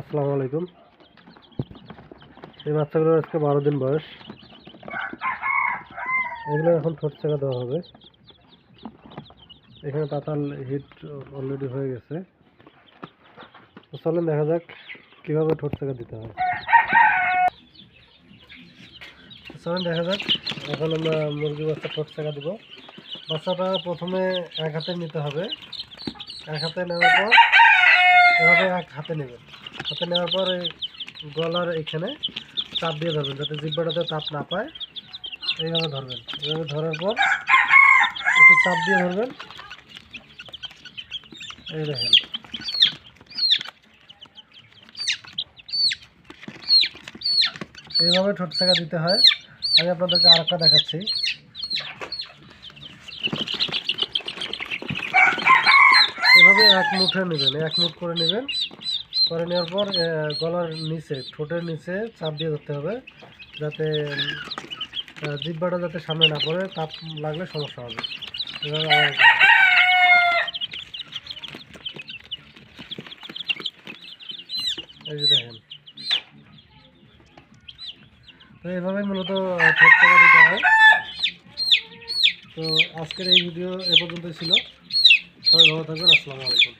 আসসালামু আলাইকুম। এই বাচ্চাগুলোর আজকে বারো দিন বয়স। এগুলো এখন ঠোঁট চাকা দেওয়া হবে। এখানে পাতাল হিট অলরেডি হয়ে গেছে। তো চলেন দেখা যাক কীভাবে ঠোঁট চাকা দিতে হয়। চলেন দেখা যাক। এখন আমরা মুরগি বাচ্চা ঠোঁট চাকা দিব। বাচ্চাটা প্রথমে এক হাতে নিতে হবে। এক হাতে নেওয়ার পর এভাবে এক হাতে নেবেন। হাতে নেওয়ার পর এই গলার এখানে চাপ দিয়ে ধরবেন, যাতে জিব্বাটাতে তাপ না পায়। এইভাবে ধরবেন। এইভাবে ধরার পর একটু চাপ দিয়ে ধরবেন। এই দেখেন। এইভাবে ঠোঁট চাকা দিতে হয়। আমি আপনাদেরকে আরেকটা দেখাচ্ছি। এভাবে এক মুঠে নেবেন, এক মুঠ করে নেবেন। করে নেওয়ার পর গলার নিচে, ঠোঁটের নিচে চাপ দিয়ে ধরতে হবে, যাতে জিহ্বাটা যাতে সামনে না পড়ে, তাপ লাগলে সমস্যা হবে। দেখেন। তো এইভাবে মূলত ঠোঁট দিতে হয়। তো আজকের এই ভিডিও এ পর্যন্তই ছিল। সবাই ভালো থাকবেন, আসসালামু আলাইকুম।